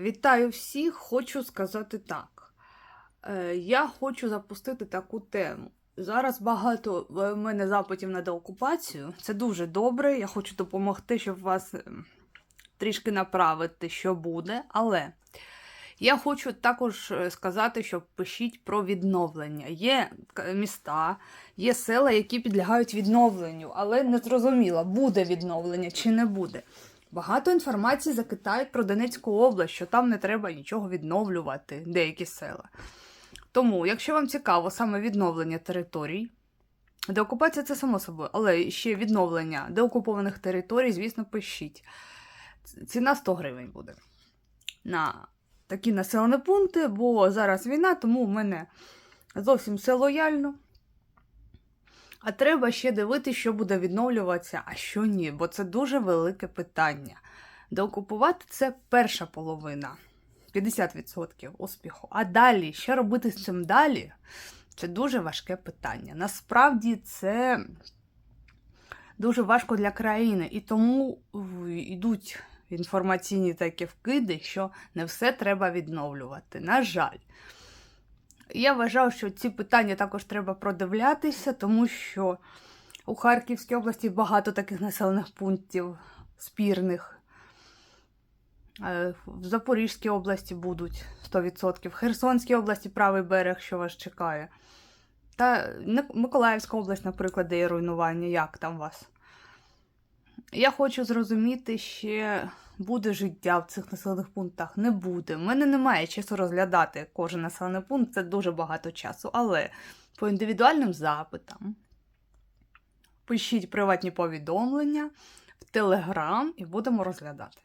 Вітаю всіх! Хочу сказати так. Е, Я хочу запустити таку тему. Зараз багато в мене запитів на деокупацію. Це дуже добре. Я хочу допомогти, щоб вас е, трішки направити, що буде. Але я хочу також е, сказати, що пишіть про відновлення. Є міста, є села, які підлягають відновленню, але не зрозуміло, буде відновлення чи не буде. Багато інформації закитають про Донецьку область, що там не треба нічого відновлювати, деякі села. Тому, якщо вам цікаво саме відновлення територій, деокупація це само собою, але ще відновлення деокупованих територій, звісно, пишіть. Ціна 100 гривень буде на такі населені пункти, бо зараз війна, тому в мене зовсім все лояльно. А треба ще дивитися, що буде відновлюватися, а що ні, бо це дуже велике питання. Деокупувати це перша половина, 50% успіху. А далі, що робити з цим далі? Це дуже важке питання. Насправді це дуже важко для країни, і тому йдуть інформаційні такі вкиди, що не все треба відновлювати. На жаль. Я вважаю, що ці питання також треба продивлятися, тому що у Харківській області багато таких населених пунктів спірних. Е, В Запорізькій області будуть 100%, в Херсонській області правий берег, що вас чекає. Та Миколаївська область, наприклад, де є руйнування, як там вас? Я хочу зрозуміти, ще буде життя в цих населених пунктах. Не буде. У мене немає часу розглядати кожен населений пункт, це дуже багато часу. Але по індивідуальним запитам пишіть приватні повідомлення в Телеграм і будемо розглядати.